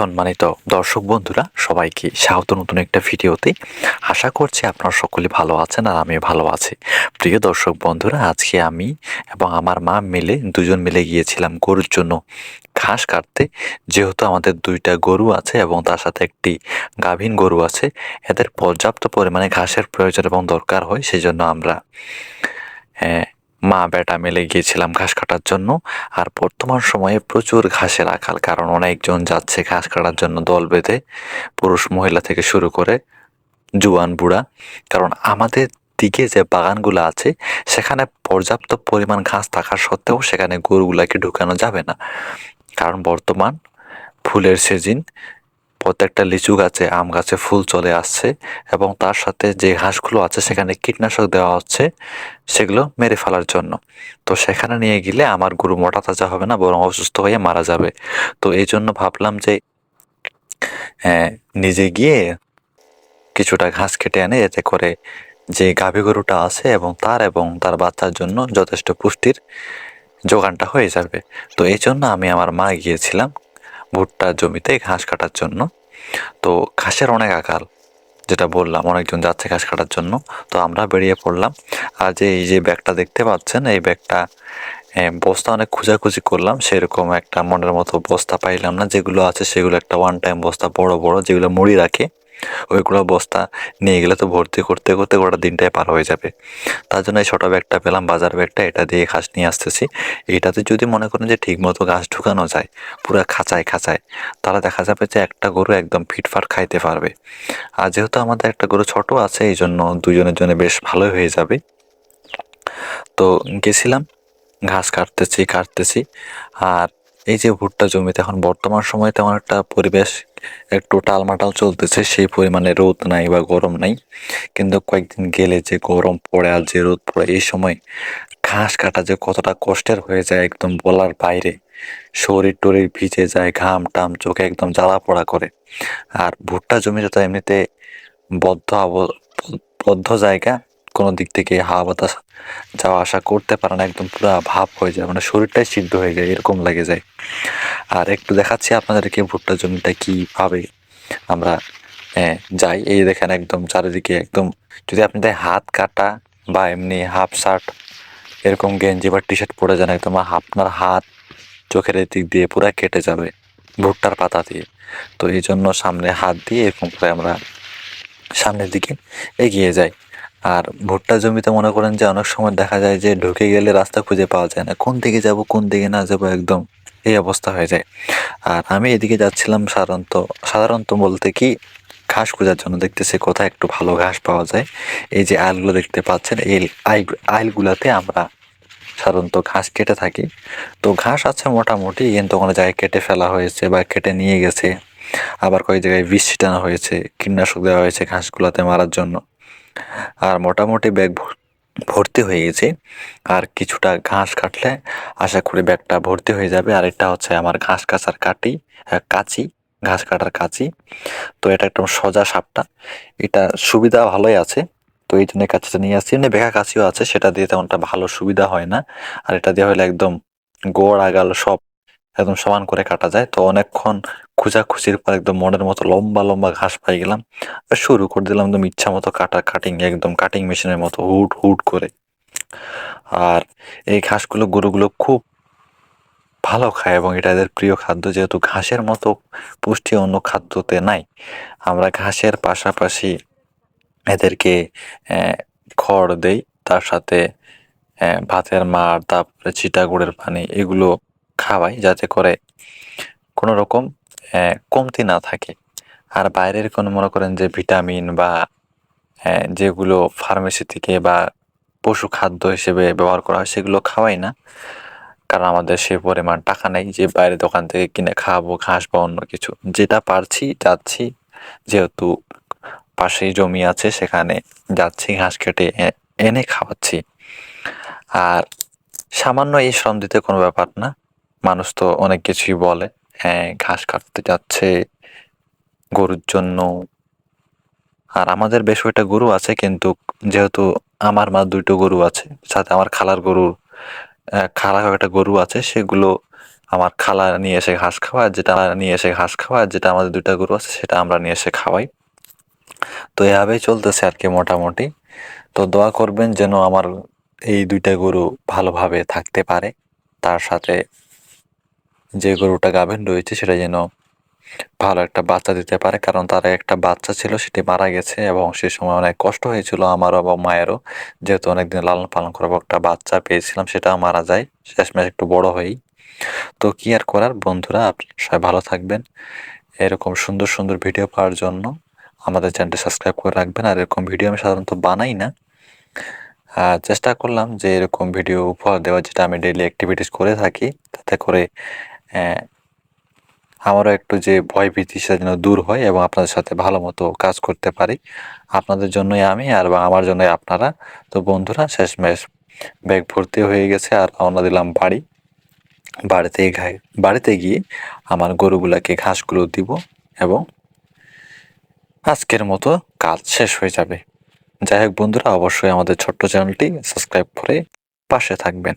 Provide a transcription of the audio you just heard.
সম্মানিত দর্শক বন্ধুরা, সবাইকে স্বাগত নতুন একটা ভিডিওতে। আশা করছি আপনারা সকলে ভালো আছেন আর আমি ভালো আছি। প্রিয় দর্শক বন্ধুরা, আজকে আমি এবং আমার মা মিলে দুজন মিলে গিয়েছিলাম গরুর জন্য ঘাস কাটতে। যেহেতু আমাদের দুইটা গরু আছে এবং তার সাথে একটি গাভীন গরু আছে, এদের পর্যাপ্ত পরিমাণে ঘাসের প্রয়োজন এবং দরকার হয়, সেজন্য আমরা হ্যাঁ মা বেটা মিলে গিয়েছিলাম ঘাস কাটার জন্য। আর বর্তমান সময়ে প্রচুর ঘাসের আকাল, কারণ অনেকজন যাচ্ছে ঘাস কাটার জন্য দল বেঁধে, পুরুষ মহিলা থেকে শুরু করে জুয়ান বুড়া। কারণ আমাদের দিকে যে বাগানগুলো আছে, সেখানে পর্যাপ্ত পরিমাণ ঘাস থাকা সত্ত্বেও সেখানে গরুগুলাকে ঢুকানো যাবে না। কারণ বর্তমান ফুলের সিজন প্রত্যেকটা লিচু গাছে, আম গাছে ফুল চলে আসছে এবং তার সাথে যে ঘাসগুলো আছে, সেখানে কীটনাশক দেওয়া হচ্ছে, সেগুলো মেরে ফেলার জন্য। তো সেখানে নিয়ে গেলে আমার গরু মোটা তাজা হবে না, বরং অসুস্থ হয়ে মারা যাবে। তো এই জন্য ভাবলাম যে নিজে গিয়ে কিছুটা ঘাস কেটে আনে এতে করে যে গাভী গরুটা আছে এবং তার এবং তার বাচ্চার জন্য যথেষ্ট পুষ্টির যোগানটা হয়ে যাবে। তো এই জন্য আমি আমার মা গিয়েছিলাম ভুট্টা জমিতে ঘাস কাটার জন্য। তো ঘাসের অনেক আকাল যেটা বললাম, অনেকজন যাচ্ছে ঘাস কাটার জন্য। তো আমরা বেরিয়ে পড়লাম। আর যে, এই যে ব্যাগটা দেখতে পাচ্ছেন, এই ব্যাগটা বস্তা অনেক খোঁজাখুঁজি করলাম। সেরকম একটা মনের মতো বস্তা পাইলাম না। যেগুলো আছে সেগুলো একটা ওয়ান টাইম বস্তা, বড় বড়, যেগুলো মুড়ি রাখে। ওইগুলো বস্তা নিয়ে গেলে তো ভর্তি করতে করতে গোটা দিনটাই পার হয়ে যাবে। তার জন্য এই ছোটো ব্যাগটা পেলাম, বাজার ব্যাগটা, এটা দিয়ে ঘাস নিয়ে আসতেছি। এটাতে যদি মনে করেন যে ঠিকমতো ঘাস ঢুকানো যায়, পুরো খাঁচায় খাঁচায়, তাহলে দেখা যাবে যে একটা গরু একদম ফিটফাট খাইতে পারবে। আর যেহেতু আমাদের একটা গরু ছোট আছে, এই জন্য দুজনের জন্য বেশ ভালোই হয়ে যাবে। তো গেছিলাম, ঘাস কাটতেছি কাটতেছি। আর এই যে ভুট্টা জমিতে এখন বর্তমান সময়ে তেমন একটা পরিবেশ একটু টালমাটাল চলতেছে, সেই পরিমাণে রোদ নাই বা গরম নাই। কিন্তু কয়েকদিন গেলে যে গরম পড়ে আর যে রোদ পড়ে, এই সময় ঘাস কাটা যে কতটা কষ্টের হয়ে যায় একদম বলার বাইরে। শরীর টরির ভিজে যায়, ঘাম টাম, চোখে একদম জ্বালা পোড়া করে। আর ভুট্টা জমিতে তো এমনিতে বদ্ধ আব বদ্ধ জায়গা কোনো দিক থেকে হাওয়া বাতাস যাওয়া আসা করতে পারে না, একদম পুরো ভাব হয়ে যায় মানে শরীরটাই সিদ্ধ হয়ে যায়, এরকম লাগে যায়। আর একটু দেখাচ্ছি আপনাদেরকে ভুট্টা জমিটা কীভাবে আমরা যাই। এই দেখেন একদম চারিদিকে একদম, যদি আপনাদের হাত কাটা বা এমনি হাফ শার্ট, এরকম গেঞ্জি বা টি শার্ট পরে যান, একদম আপনার হাত চোখের দিক দিয়ে পুরো কেটে যাবে ভুট্টার পাতা দিয়ে। তো এই জন্য সামনে হাত দিয়ে এরকম করে আমরা সামনের দিকে এগিয়ে যাই। আর ভুট্টা জমিতে মনে করেন যে অনেক সময় দেখা যায় যে ঢুকে গেলে রাস্তা খুঁজে পাওয়া যায় না। কোন দিকে যাব, কোন দিকে না যাব একদম এই অবস্থা হয়ে যায়। আর আমি এদিকে যাচ্ছিলাম সাধারণত সাধারণত বলতে কি, ঘাস খোঁজার জন্য দেখতেছি কোথায় একটু ভালো ঘাস পাওয়া যায়। এই যে আইলগুলো দেখতে পাচ্ছেন, এই আইল, আইলগুলাতে আমরা সাধারণত ঘাস কেটে থাকি। তো ঘাস আছে মোটামুটি, কিন্তু কোনো জায়গায় কেটে ফেলা হয়েছে বা কেটে নিয়ে গেছে। আবার কয়েক জায়গায় বিষ ছিটানো হয়েছে, কীটনাশক দেওয়া হয়েছে ঘাসগুলোতে মারার জন্য। আর মোটামুটি ব্যাগ ভর্তি হয়ে গেছে। আর কিছুটা ঘাস কাটলে আশা করি ব্যাগটা ভর্তি হয়ে যাবে। আর এটা হচ্ছে আমার ঘাস কাচার কাটি কাঁচি, ঘাস কাটার কাঁচি। তো এটা একদম সোজা সাপটা। এটা সুবিধা ভালোই আছে। তো এই জন্য কাঁচিটা নিয়ে আসছি। এমনি বেকা কাঁচিও আছে। সেটা দিয়ে তেমনটা ভালো সুবিধা হয় না। আর এটা দিয়ে হলে একদম গোড় আগাল সব একদম সমান করে কাটা যায়। তো অনেকক্ষণ খুঁজাখুচির পর একদম মনের মতো লম্বা লম্বা ঘাস পাই গেলাম। শুরু করে দিলাম একদম ইচ্ছা মতো কাটা কাটিং একদম কাটিং মেশিনের মতো হুট হুট করে। আর এই ঘাসগুলো, গরুগুলো খুব ভালো খায় এবং এটা এদের প্রিয় খাদ্য। যেহেতু ঘাসের মতো পুষ্টি অন্য খাদ্যতে নাই, আমরা ঘাসের পাশাপাশি এদেরকে খড় দেই। তার সাথে ভাতের মার, তারপরে চিটা গুড়ের পানি, এগুলো খাওয়াই যাতে করে কোনো রকম কমতি না থাকে। আর বাইরের কোনো মনে করেন যে ভিটামিন বা যেগুলো ফার্মেসি থেকে বা পশু খাদ্য হিসেবে ব্যবহার করা হয় সেগুলো খাওয়াই না। কারণ আমাদের সে পরিমাণ টাকা নেই যে বাইরে দোকান থেকে কিনে খাওয়াবো ঘাস বা অন্য কিছু। যেটা পারছি যাচ্ছি, যেহেতু পাশেই জমি আছে সেখানে যাচ্ছি, ঘাস কেটে এনে খাওয়াচ্ছি। আর সামান্য এই শ্রম দিতে কোনো ব্যাপার না। মানুষ তো অনেক কিছুই বলে। হ্যাঁ ঘাস কাটতে যাচ্ছে গরুর জন্য। আর আমাদের বেশ কয়েকটা গরু আছে, কিন্তু যেহেতু আমার মা দুটো গরু আছে, সাথে আমার খালার গরুর খালা একটা গরু আছে, সেগুলো আমার খালা নিয়ে এসে ঘাস খাওয়া আর যেটা নিয়ে এসে ঘাস খাওয়া আর যেটা আমাদের দুইটা গরু আছে, সেটা আমরা নিয়ে এসে খাওয়াই। তো এভাবেই চলতেছে আর কি মোটামুটি। তো দোয়া করবেন যেন আমার এই দুইটা গরু ভালোভাবে থাকতে পারে। তার সাথে যে গরুটা গাভীন রয়েছে সেটা যেন ভালো একটা বাচ্চা দিতে পারে। কারণ তার একটা বাচ্চা ছিল, সেটি মারা গেছে এবং সে সময় অনেক কষ্ট হয়েছিল আমারও এবং মায়েরও। যেহেতু অনেকদিন লালন পালন করার একটা বাচ্চা পেয়েছিলাম, সেটাও মারা যায়। শেষমেশ একটু বড় হয়েই। তো কি আর করার বন্ধুরা, আপনি সবাই ভালো থাকবেন। এরকম সুন্দর সুন্দর ভিডিও পাওয়ার জন্য আমাদের চ্যানেলটি সাবস্ক্রাইব করে রাখবেন। আর এরকম ভিডিও আমি সাধারণত বানাই না। চেষ্টা করলাম যে এরকম ভিডিও উপহার দেওয়ার, যেটা আমি ডেইলি অ্যাক্টিভিটিস করে থাকি, তাতে করে আমারও একটু যে ভয় ভীতি সেটা যেন দূর হয় এবং আপনাদের সাথে ভালো মতো কাজ করতে পারি। আপনাদের জন্যই আমি আর বা আমার জন্যই আপনারা। তো বন্ধুরা, শেষমেশ ব্যাগ ভর্তি হয়ে গেছে আর রওনা দিলাম বাড়ি। বাড়িতে ঘাই, বাড়িতে গিয়ে আমার গরুগুলাকে ঘাসগুলো দিব এবং আজকের মতো কাজ শেষ হয়ে যাবে। যাই হোক বন্ধুরা, অবশ্যই আমাদের ছোট্ট চ্যানেলটি সাবস্ক্রাইব করে পাশে থাকবেন।